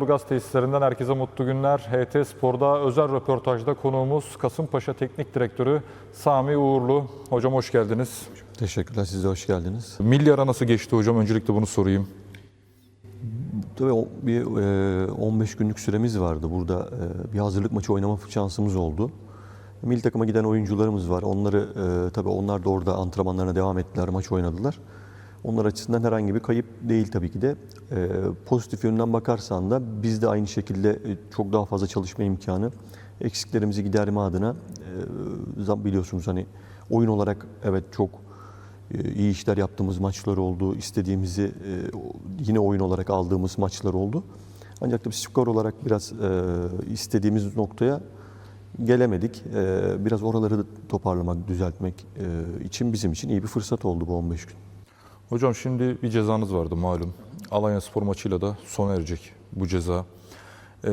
Burgaz tesislerinden herkese mutlu günler. HT Spor'da özel röportajda konuğumuz Kasımpaşa Teknik Direktörü Sami Uğurlu. Hocam hoş geldiniz. Teşekkürler, siz de hoş geldiniz. Milli ara nasıl geçti hocam? Öncelikle bunu sorayım. Tabii bir e, 15 günlük süremiz vardı. Burada e, bir hazırlık maçı oynama şansımız oldu. Milli takıma giden oyuncularımız var. Onları e, tabii onlar da orada antrenmanlarına devam ettiler, maç oynadılar. Onlar açısından herhangi bir kayıp değil tabii ki de. E, pozitif yönden bakarsan da biz de aynı şekilde e, çok daha fazla çalışma imkanı, eksiklerimizi giderme adına e, biliyorsunuz hani oyun olarak evet çok e, iyi işler yaptığımız maçlar oldu. İstediğimizi e, yine oyun olarak aldığımız maçlar oldu. Ancak tabii skor olarak biraz istediğimiz noktaya gelemedik. Biraz oraları toparlamak, düzeltmek için bizim için iyi bir fırsat oldu bu 15 gün. Hocam şimdi bir cezanız vardı malum. Alanya Spor maçıyla da sona erecek bu ceza. Ee,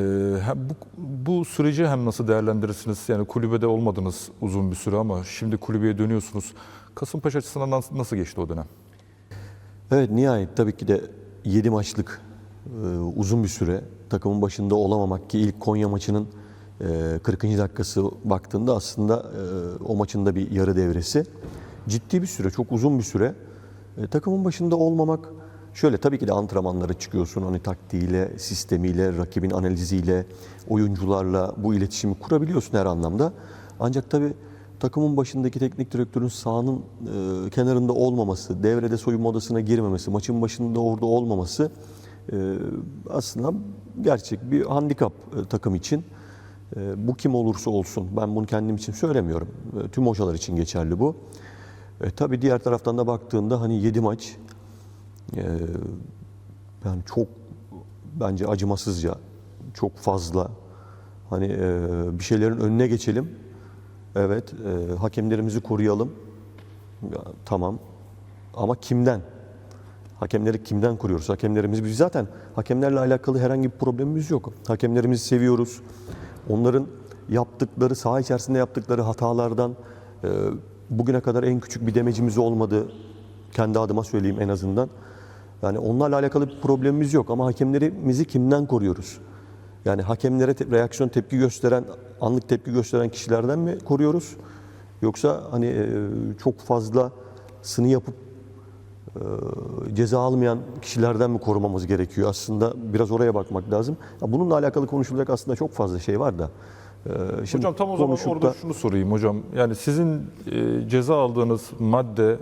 bu, bu süreci hem nasıl değerlendirirsiniz? Yani kulübede olmadınız uzun bir süre ama şimdi kulübeye dönüyorsunuz. Kasımpaşa açısından nasıl geçti o dönem? Evet nihayet tabii ki de 7 maçlık e, uzun bir süre takımın başında olamamak ki ilk Konya maçının e, 40. dakikası baktığında aslında e, o maçın da bir yarı devresi. Ciddi bir süre, çok uzun bir süre. E, takımın başında olmamak şöyle tabii ki de antrenmanlara çıkıyorsun hani taktiğiyle, sistemiyle, rakibin analiziyle, oyuncularla bu iletişimi kurabiliyorsun her anlamda. Ancak tabii takımın başındaki teknik direktörün sahanın e, kenarında olmaması, devrede soyunma odasına girmemesi, maçın başında orada olmaması e, aslında gerçek bir handikap e, takım için. E, bu kim olursa olsun, ben bunu kendim için söylemiyorum. E, tüm hocalar için geçerli bu. E, tabii diğer taraftan da baktığında hani 7 maç e, yani çok bence acımasızca, çok fazla hani e, bir şeylerin önüne geçelim. Evet, e, hakemlerimizi koruyalım. Ya, tamam. Ama kimden? Hakemleri kimden koruyoruz? Hakemlerimiz biz zaten hakemlerle alakalı herhangi bir problemimiz yok. Hakemlerimizi seviyoruz. Onların yaptıkları, saha içerisinde yaptıkları hatalardan e, bugüne kadar en küçük bir demecimiz olmadı. Kendi adıma söyleyeyim en azından. Yani onlarla alakalı bir problemimiz yok ama hakemlerimizi kimden koruyoruz? Yani hakemlere te- reaksiyon tepki gösteren, anlık tepki gösteren kişilerden mi koruyoruz? Yoksa hani e, çok fazla sını yapıp e, ceza almayan kişilerden mi korumamız gerekiyor? Aslında biraz oraya bakmak lazım. Ya bununla alakalı konuşulacak aslında çok fazla şey var da. E, Şimdi Hocam tam o zaman orada da- şunu sorayım hocam. Yani sizin e, ceza aldığınız madde e,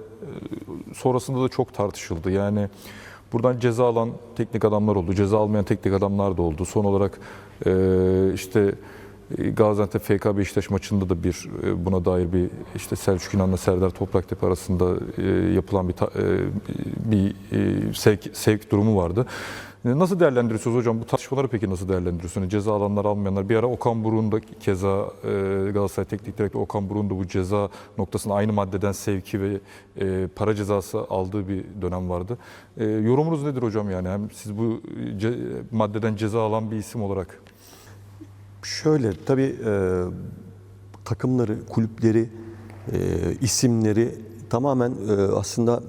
sonrasında da çok tartışıldı. Yani buradan ceza alan teknik adamlar oldu, ceza almayan teknik adamlar da oldu. Son olarak e, işte Gaziantep FK Beşiktaş maçında da bir buna dair bir işte Selçuk İnan'la Serdar Topraktepe arasında yapılan bir bir sevk, sevk durumu vardı. E, Nasıl değerlendiriyorsunuz hocam? Bu tartışmaları peki nasıl değerlendiriyorsunuz? Ceza alanlar almayanlar. Bir ara Okan Buruk'un da keza e, Galatasaray Teknik Direktörü Okan Buruk'un da bu ceza noktasında aynı maddeden sevki ve e, para cezası aldığı bir dönem vardı. E, yorumunuz nedir hocam yani? Hem siz bu maddeden ceza alan bir isim olarak. Şöyle tabii takımları, kulüpleri, isimleri tamamen aslında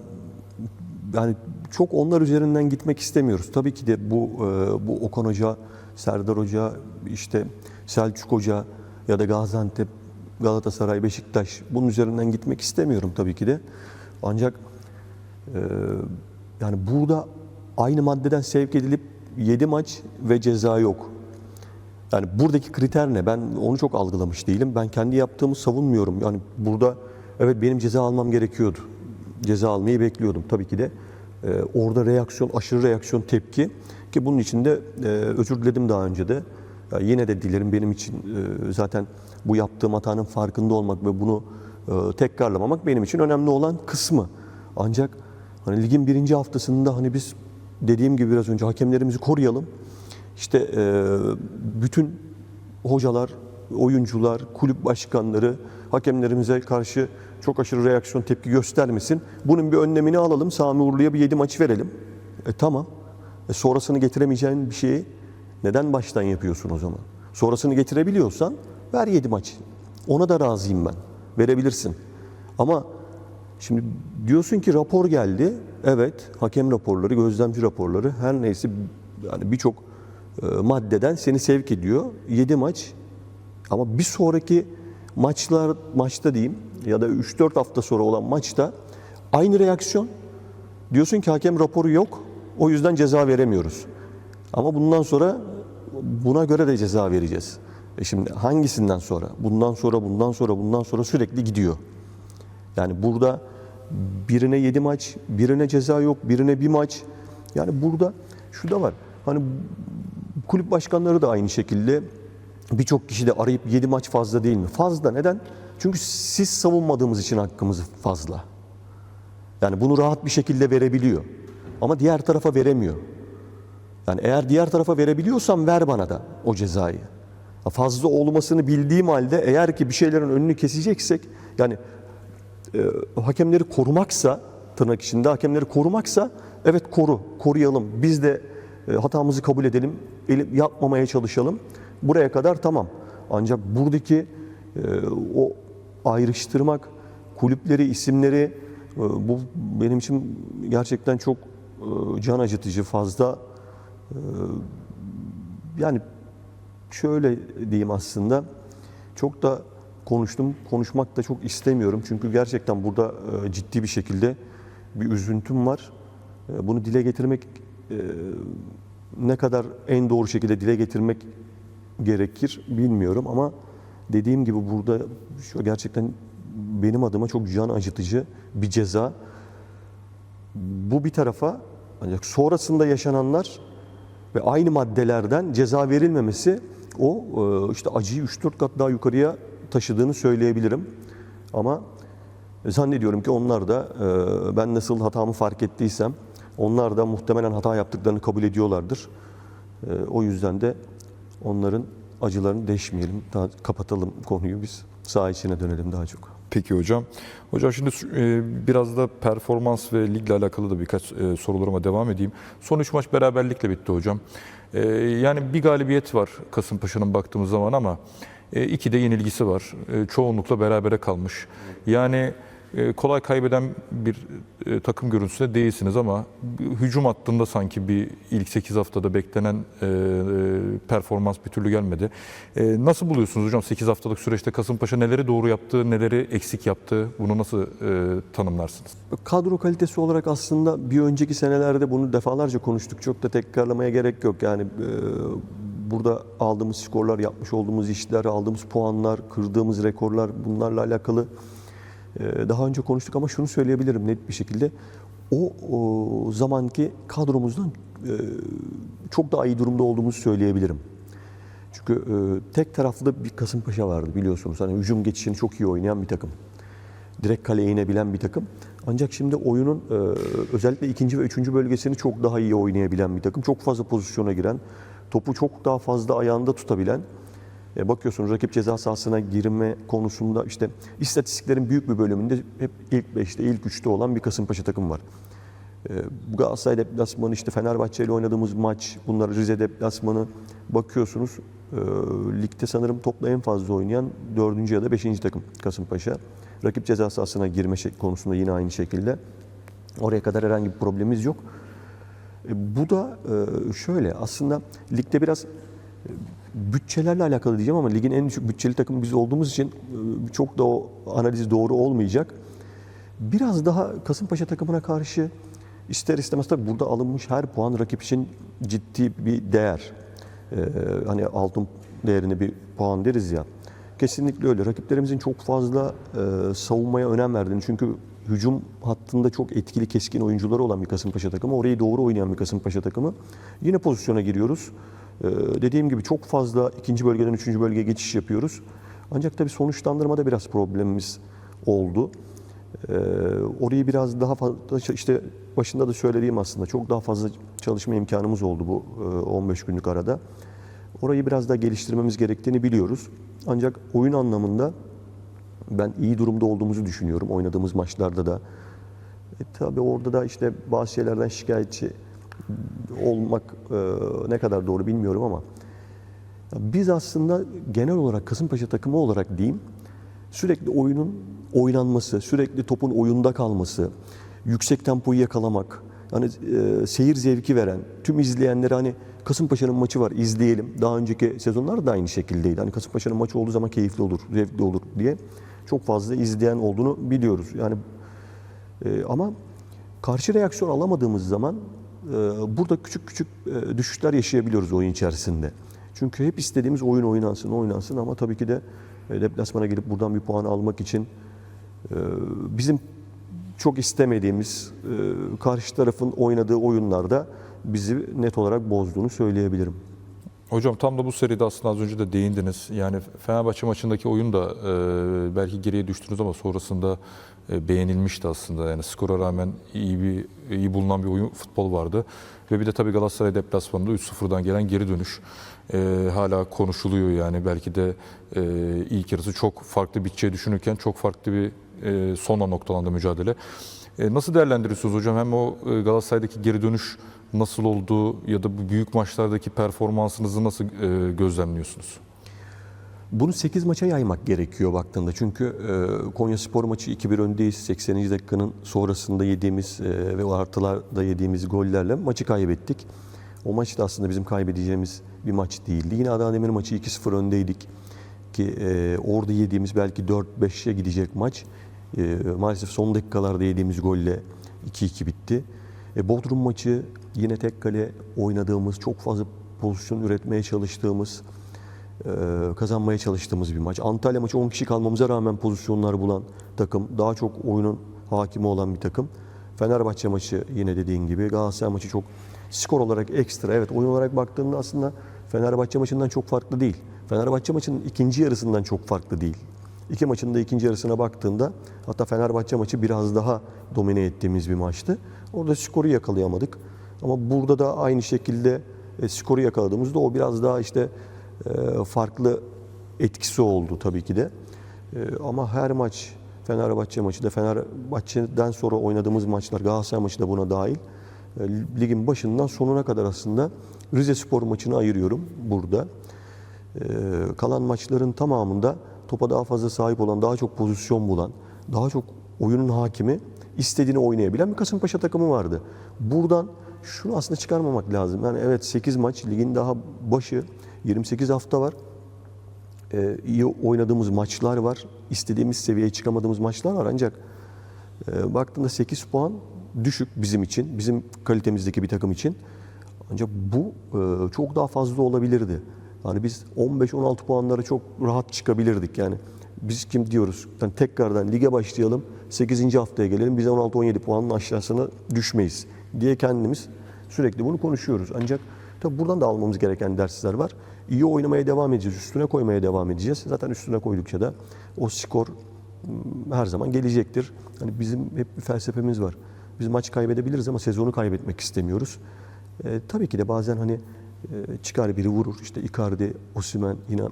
yani çok onlar üzerinden gitmek istemiyoruz. Tabii ki de bu e, bu Okan Hoca, Serdar Hoca, işte Selçuk Hoca ya da Gaziantep, Galatasaray, Beşiktaş bunun üzerinden gitmek istemiyorum tabii ki de. Ancak e, yani burada aynı maddeden sevk edilip 7 maç ve ceza yok. Yani buradaki kriter ne? Ben onu çok algılamış değilim. Ben kendi yaptığımı savunmuyorum. Yani burada evet benim ceza almam gerekiyordu. Ceza almayı bekliyordum tabii ki de. Ee, orada reaksiyon, aşırı reaksiyon, tepki ki bunun için de e, özür diledim daha önce de. Yine de dilerim benim için e, zaten bu yaptığım hatanın farkında olmak ve bunu e, tekrarlamamak benim için önemli olan kısmı. Ancak hani ligin birinci haftasında hani biz dediğim gibi biraz önce hakemlerimizi koruyalım. İşte bütün hocalar, oyuncular, kulüp başkanları hakemlerimize karşı çok aşırı reaksiyon tepki göstermesin. Bunun bir önlemini alalım. Sami Uğurlu'ya bir 7 maç verelim. E tamam. E, sonrasını getiremeyeceğin bir şeyi neden baştan yapıyorsun o zaman? Sonrasını getirebiliyorsan ver 7 maç. Ona da razıyım ben. Verebilirsin. Ama Şimdi diyorsun ki rapor geldi. Evet, hakem raporları, gözlemci raporları her neyse yani birçok e, maddeden seni sevk ediyor. 7 maç ama bir sonraki maçlar maçta diyeyim ya da 3-4 hafta sonra olan maçta aynı reaksiyon. Diyorsun ki hakem raporu yok. O yüzden ceza veremiyoruz. Ama bundan sonra buna göre de ceza vereceğiz. E şimdi hangisinden sonra? Bundan sonra, bundan sonra, bundan sonra sürekli gidiyor. Yani burada birine 7 maç, birine ceza yok, birine bir maç. Yani burada şu da var. Hani kulüp başkanları da aynı şekilde birçok kişi de arayıp 7 maç fazla değil mi? Fazla. Neden? Çünkü siz savunmadığımız için hakkımız fazla. Yani bunu rahat bir şekilde verebiliyor. Ama diğer tarafa veremiyor. Yani eğer diğer tarafa verebiliyorsam ver bana da o cezayı. Fazla olmasını bildiğim halde eğer ki bir şeylerin önünü keseceksek yani e, hakemleri korumaksa tırnak içinde hakemleri korumaksa evet koru, koruyalım. Biz de e, hatamızı kabul edelim, eli- yapmamaya çalışalım. Buraya kadar tamam. Ancak buradaki e, o ayrıştırmak, kulüpleri, isimleri e, bu benim için gerçekten çok e, can acıtıcı, fazla e, yani şöyle diyeyim aslında çok da konuştum. Konuşmak da çok istemiyorum. Çünkü gerçekten burada ciddi bir şekilde bir üzüntüm var. Bunu dile getirmek ne kadar en doğru şekilde dile getirmek gerekir bilmiyorum ama dediğim gibi burada şu gerçekten benim adıma çok can acıtıcı bir ceza. Bu bir tarafa ancak sonrasında yaşananlar ve aynı maddelerden ceza verilmemesi o e, işte acıyı 3-4 kat daha yukarıya taşıdığını söyleyebilirim. Ama zannediyorum ki onlar da e, ben nasıl hatamı fark ettiysem onlar da muhtemelen hata yaptıklarını kabul ediyorlardır. E, O yüzden de onların acılarını deşmeyelim, daha kapatalım konuyu biz saha içine dönelim daha çok. Peki hocam. Hocam şimdi e, biraz da performans ve ligle alakalı da birkaç e, sorularıma devam edeyim. Son üç maç beraberlikle bitti hocam. E, yani bir galibiyet var Kasımpaşa'nın baktığımız zaman ama iki de yenilgisi var. Çoğunlukla berabere kalmış. Yani kolay kaybeden bir e, takım görüntüsünde değilsiniz ama hücum hattında sanki bir ilk 8 haftada beklenen e, e, performans bir türlü gelmedi. E, nasıl buluyorsunuz hocam 8 haftalık süreçte Kasımpaşa neleri doğru yaptı, neleri eksik yaptı? Bunu nasıl e, tanımlarsınız? Kadro kalitesi olarak aslında bir önceki senelerde bunu defalarca konuştuk. Çok da tekrarlamaya gerek yok. Yani e, burada aldığımız skorlar, yapmış olduğumuz işler, aldığımız puanlar, kırdığımız rekorlar bunlarla alakalı e, daha önce konuştuk ama şunu söyleyebilirim net bir şekilde. O, o zamanki kadromuzdan e, çok daha iyi durumda olduğumuzu söyleyebilirim. Çünkü e, tek taraflı bir Kasımpaşa vardı biliyorsunuz. Hani hücum geçişini çok iyi oynayan bir takım. Direkt kaleye inebilen bir takım. Ancak şimdi oyunun e, özellikle ikinci ve üçüncü bölgesini çok daha iyi oynayabilen bir takım. Çok fazla pozisyona giren, topu çok daha fazla ayağında tutabilen. E, bakıyorsunuz rakip ceza sahasına girme konusunda işte istatistiklerin büyük bir bölümünde hep ilk beşte, ilk üçte olan bir Kasımpaşa takım var. E, Bu Galatasaray deplasmanı, işte Fenerbahçe ile oynadığımız maç, bunlar Rize deplasmanı bakıyorsunuz. e, ligde sanırım topla en fazla oynayan dördüncü ya da beşinci takım Kasımpaşa. Rakip ceza sahasına girme konusunda yine aynı şekilde. Oraya kadar herhangi bir problemimiz yok. E, Bu da e, şöyle aslında ligde biraz bütçelerle alakalı diyeceğim ama ligin en düşük bütçeli takımı biz olduğumuz için e, çok da o analiz doğru olmayacak. Biraz daha Kasımpaşa takımına karşı ister istemez tabii burada alınmış her puan rakip için ciddi bir değer. Ee, hani altın değerini bir puan deriz ya. Kesinlikle öyle. Rakiplerimizin çok fazla e, savunmaya önem verdiğini çünkü hücum hattında çok etkili keskin oyuncuları olan bir Kasımpaşa takımı. Orayı doğru oynayan bir Kasımpaşa takımı. Yine pozisyona giriyoruz. Ee, dediğim gibi çok fazla ikinci bölgeden üçüncü bölgeye geçiş yapıyoruz. Ancak tabii sonuçlandırmada biraz problemimiz oldu. Ee, orayı biraz daha fazla işte başında da söylediğim aslında çok daha fazla çalışma imkanımız oldu bu e, 15 günlük arada. Orayı biraz daha geliştirmemiz gerektiğini biliyoruz. Ancak oyun anlamında ben iyi durumda olduğumuzu düşünüyorum oynadığımız maçlarda da. E, tabii orada da işte bazı şeylerden şikayetçi olmak e, ne kadar doğru bilmiyorum ama biz aslında genel olarak Kasımpaşa takımı olarak diyeyim sürekli oyunun oynanması, sürekli topun oyunda kalması, yüksek tempoyu yakalamak, hani e, seyir zevki veren, tüm izleyenleri hani Kasımpaşa'nın maçı var izleyelim. Daha önceki sezonlar da aynı şekildeydi. Hani Kasımpaşa'nın maçı olduğu zaman keyifli olur, zevkli olur diye çok fazla izleyen olduğunu biliyoruz. Yani e, ama karşı reaksiyon alamadığımız zaman burada küçük küçük e, düşüşler yaşayabiliyoruz oyun içerisinde. Çünkü hep istediğimiz oyun oynansın, oynansın ama tabii ki de e, deplasmana gelip buradan bir puan almak için e, bizim çok istemediğimiz e, karşı tarafın oynadığı oyunlarda bizi net olarak bozduğunu söyleyebilirim. Hocam tam da bu seride aslında az önce de değindiniz. Yani Fenerbahçe maçındaki oyun da e, belki geriye düştünüz ama sonrasında e, beğenilmişti aslında. Yani skora rağmen iyi bir iyi bulunan bir oyun futbol vardı. Ve bir de tabii Galatasaray deplasmanında 3-0'dan gelen geri dönüş e, hala konuşuluyor yani. Belki de e, ilk yarısı çok farklı biteceği düşünürken çok farklı bir e, sonla noktalandı mücadele. E, nasıl değerlendiriyorsunuz hocam? Hem o e, Galatasaray'daki geri dönüş nasıl oldu ya da bu büyük maçlardaki performansınızı nasıl e, gözlemliyorsunuz? Bunu 8 maça yaymak gerekiyor baktığında. Çünkü e, Konya Spor maçı 2-1 öndeyiz. 80. dakikanın sonrasında yediğimiz e, ve o artılarda yediğimiz gollerle maçı kaybettik. O maç da aslında bizim kaybedeceğimiz bir maç değildi. Yine Adana Demir maçı 2-0 öndeydik. Ki e, orada yediğimiz belki 4-5'e gidecek maç. E, maalesef son dakikalarda yediğimiz golle 2-2 bitti. E, Bodrum maçı yine tek kale oynadığımız, çok fazla pozisyon üretmeye çalıştığımız, kazanmaya çalıştığımız bir maç. Antalya maçı 10 kişi kalmamıza rağmen pozisyonlar bulan takım. Daha çok oyunun hakimi olan bir takım. Fenerbahçe maçı yine dediğin gibi. Galatasaray maçı çok skor olarak ekstra. Evet oyun olarak baktığında aslında Fenerbahçe maçından çok farklı değil. Fenerbahçe maçının ikinci yarısından çok farklı değil. İki maçın da ikinci yarısına baktığında hatta Fenerbahçe maçı biraz daha domine ettiğimiz bir maçtı. Orada skoru yakalayamadık. Ama burada da aynı şekilde e, skoru yakaladığımızda o biraz daha işte farklı etkisi oldu tabii ki de. E, ama her maç Fenerbahçe maçı da Fenerbahçe'den sonra oynadığımız maçlar Galatasaray maçı da buna dahil. E, ligin başından sonuna kadar aslında Rize Spor maçını ayırıyorum burada. Kalan maçların tamamında topa daha fazla sahip olan, daha çok pozisyon bulan, daha çok oyunun hakimi, istediğini oynayabilen bir Kasımpaşa takımı vardı. Buradan şunu aslında çıkarmamak lazım. Yani evet 8 maç ligin daha başı, 28 hafta var. Ee, iyi oynadığımız maçlar var. İstediğimiz seviyeye çıkamadığımız maçlar var. Ancak e, baktığında 8 puan düşük bizim için, bizim kalitemizdeki bir takım için. Ancak bu e, çok daha fazla olabilirdi. Yani biz 15-16 puanlara çok rahat çıkabilirdik. Yani biz kim diyoruz? Yani tekrardan lige başlayalım, 8. haftaya gelelim, biz 16-17 puanın aşağısına düşmeyiz diye kendimiz sürekli bunu konuşuyoruz. Ancak tabii buradan da almamız gereken dersler var. İyi oynamaya devam edeceğiz, üstüne koymaya devam edeceğiz. Zaten üstüne koydukça da o skor m, her zaman gelecektir. Hani bizim hep bir felsefemiz var. Biz maç kaybedebiliriz ama sezonu kaybetmek istemiyoruz. E, tabii ki de bazen hani e, çıkar biri vurur. İşte Icardi, Osimhen yine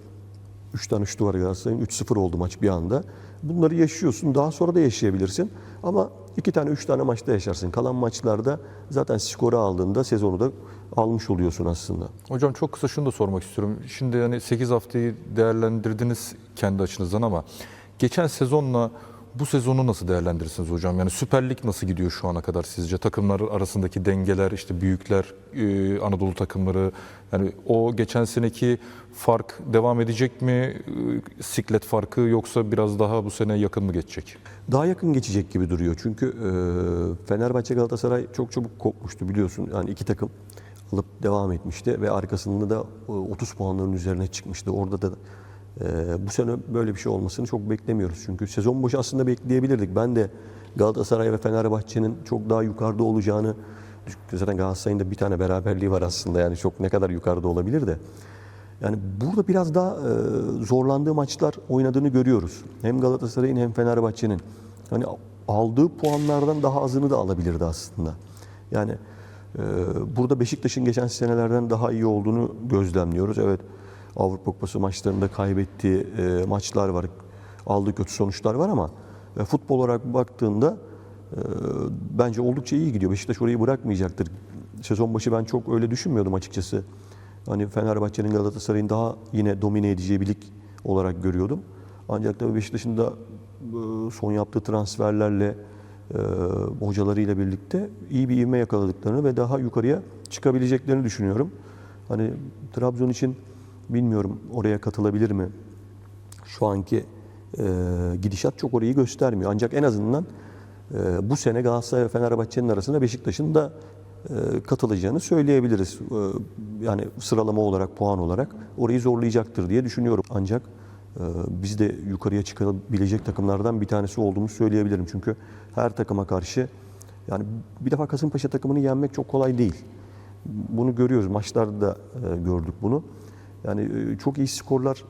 3 tane şutu var Galatasaray'ın. 3-0 oldu maç bir anda. Bunları yaşıyorsun. Daha sonra da yaşayabilirsin. Ama iki tane, üç tane maçta yaşarsın. Kalan maçlarda zaten skoru aldığında sezonu da almış oluyorsun aslında. Hocam çok kısa şunu da sormak istiyorum. Şimdi hani 8 haftayı değerlendirdiniz kendi açınızdan ama geçen sezonla bu sezonu nasıl değerlendirirsiniz hocam? Yani Süper Lig nasıl gidiyor şu ana kadar sizce? Takımlar arasındaki dengeler, işte büyükler, e, Anadolu takımları, yani o geçen seneki fark devam edecek mi? E, Siklet farkı yoksa biraz daha bu sene yakın mı geçecek? Daha yakın geçecek gibi duruyor. Çünkü e, Fenerbahçe Galatasaray çok çabuk kopmuştu biliyorsun. Yani iki takım alıp devam etmişti ve arkasında da e, 30 puanların üzerine çıkmıştı. Orada da e, bu sene böyle bir şey olmasını çok beklemiyoruz. Çünkü sezon başı aslında bekleyebilirdik. Ben de Galatasaray ve Fenerbahçe'nin çok daha yukarıda olacağını zaten Galatasaray'ın da bir tane beraberliği var aslında. Yani çok ne kadar yukarıda olabilir de. Yani burada biraz daha e, zorlandığı maçlar oynadığını görüyoruz. Hem Galatasaray'ın hem Fenerbahçe'nin. Hani aldığı puanlardan daha azını da alabilirdi aslında. Yani e, burada Beşiktaş'ın geçen senelerden daha iyi olduğunu gözlemliyoruz. Evet Avrupa Kupası maçlarında kaybettiği e, maçlar var. Aldığı kötü sonuçlar var ama e, futbol olarak baktığında e, bence oldukça iyi gidiyor. Beşiktaş orayı bırakmayacaktır. Sezon başı ben çok öyle düşünmüyordum açıkçası. Hani Fenerbahçe'nin Galatasaray'ın daha yine domine edeceği bir lig olarak görüyordum. Ancak tabii Beşiktaş'ın da son yaptığı transferlerle e, hocalarıyla birlikte iyi bir ivme yakaladıklarını ve daha yukarıya çıkabileceklerini düşünüyorum. Hani Trabzon için bilmiyorum oraya katılabilir mi? Şu anki e, gidişat çok orayı göstermiyor. Ancak en azından e, bu sene Galatasaray ve Fenerbahçe'nin arasında Beşiktaş'ın da e, katılacağını söyleyebiliriz. E, yani sıralama olarak, puan olarak orayı zorlayacaktır diye düşünüyorum. Ancak biz de yukarıya çıkabilecek takımlardan bir tanesi olduğumuzu söyleyebilirim. Çünkü her takıma karşı yani bir defa Kasımpaşa takımını yenmek çok kolay değil. Bunu görüyoruz. Maçlarda da e, gördük bunu. Yani e, çok iyi skorlar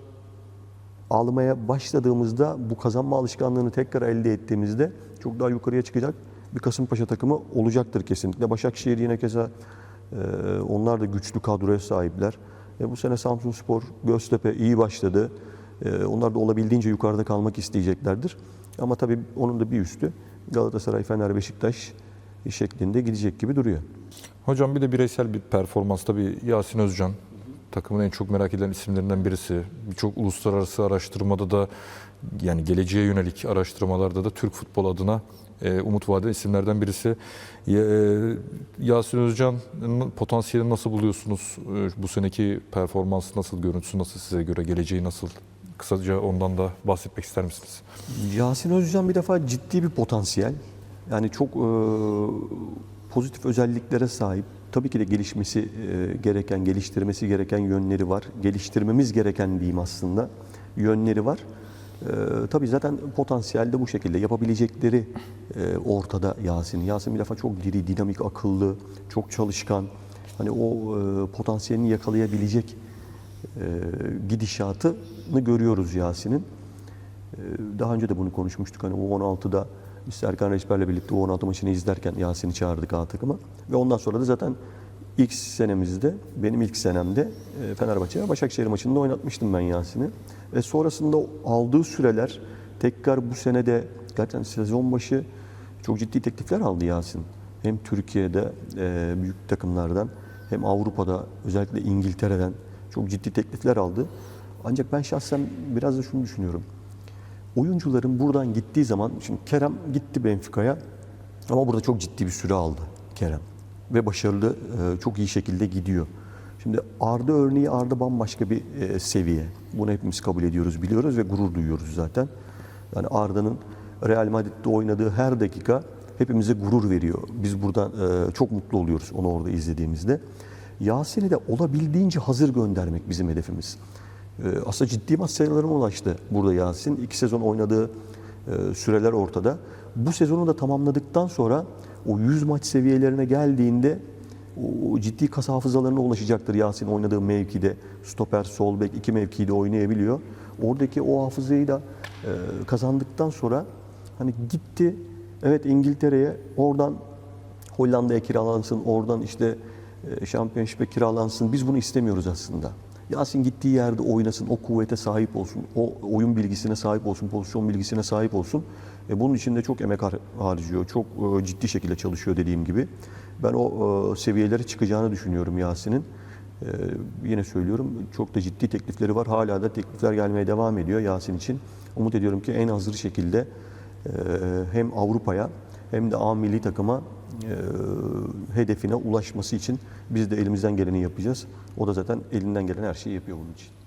almaya başladığımızda bu kazanma alışkanlığını tekrar elde ettiğimizde çok daha yukarıya çıkacak bir Kasımpaşa takımı olacaktır kesinlikle. Başakşehir yine keza e, onlar da güçlü kadroya sahipler. E, bu sene Samsunspor, Göztepe iyi başladı. E, onlar da olabildiğince yukarıda kalmak isteyeceklerdir. Ama tabii onun da bir üstü Galatasaray, Fener, Beşiktaş şeklinde gidecek gibi duruyor. Hocam bir de bireysel bir performans tabii Yasin Özcan takımın en çok merak edilen isimlerinden birisi. Birçok uluslararası araştırmada da yani geleceğe yönelik araştırmalarda da Türk futbol adına e, umut vaat eden isimlerden birisi. E, Yasin Özcan'ın potansiyelini nasıl buluyorsunuz? E, bu seneki performansı nasıl, görüntüsü nasıl size göre, geleceği nasıl? Kısaca ondan da bahsetmek ister misiniz? Yasin Özcan bir defa ciddi bir potansiyel. Yani çok e, pozitif özelliklere sahip. Tabii ki de gelişmesi e, gereken, geliştirmesi gereken yönleri var. Geliştirmemiz gereken diyeyim aslında yönleri var. E, tabii zaten potansiyel de bu şekilde. Yapabilecekleri e, ortada Yasin. Yasin bir defa çok diri, dinamik, akıllı, çok çalışkan. Hani o e, potansiyelini yakalayabilecek gidişatını görüyoruz Yasin'in. Ee, Daha önce de bunu konuşmuştuk. Hani U16'da biz Serkan Reçber'le birlikte U16 maçını izlerken Yasin'i çağırdık A takıma. Ve ondan sonra da zaten ilk senemizde, benim ilk senemde e, Fenerbahçe Başakşehir maçında oynatmıştım ben Yasin'i. Ve sonrasında aldığı süreler tekrar bu senede gerçekten sezon başı çok ciddi teklifler aldı Yasin. Hem Türkiye'de e, büyük takımlardan hem Avrupa'da özellikle İngiltere'den çok ciddi teklifler aldı. Ancak ben şahsen biraz da şunu düşünüyorum. Oyuncuların buradan gittiği zaman, şimdi Kerem gitti Benfica'ya ama burada çok ciddi bir süre aldı Kerem. Ve başarılı, e, çok iyi şekilde gidiyor. Şimdi Arda örneği Arda bambaşka bir e, seviye. Bunu hepimiz kabul ediyoruz, biliyoruz ve gurur duyuyoruz zaten. Yani Arda'nın Real Madrid'de oynadığı her dakika hepimize gurur veriyor. Biz buradan e, çok mutlu oluyoruz onu orada izlediğimizde. Yasin'i de olabildiğince hazır göndermek bizim hedefimiz. Ee, Aslında ciddi maç sayılarına ulaştı burada Yasin. İki sezon oynadığı e, süreler ortada. Bu sezonu da tamamladıktan sonra o 100 maç seviyelerine geldiğinde o ciddi kas hafızalarına ulaşacaktır Yasin oynadığı mevkide. Stoper, sol bek iki mevkide oynayabiliyor. Oradaki o hafızayı da e, kazandıktan sonra hani gitti evet İngiltere'ye oradan Hollanda'ya kiralansın, oradan işte e, şampiyonşipe kiralansın. Biz bunu istemiyoruz aslında. Yasin gittiği yerde oynasın, o kuvvete sahip olsun, o oyun bilgisine sahip olsun, pozisyon bilgisine sahip olsun. E, bunun için de çok emek har- harcıyor, çok e, ciddi şekilde çalışıyor dediğim gibi. Ben o e, seviyelere çıkacağını düşünüyorum Yasin'in. E, yine söylüyorum, çok da ciddi teklifleri var. Hala da teklifler gelmeye devam ediyor Yasin için. Umut ediyorum ki en hazır şekilde hem Avrupa'ya hem de A milli takıma hedefine ulaşması için biz de elimizden geleni yapacağız. O da zaten elinden gelen her şeyi yapıyor bunun için.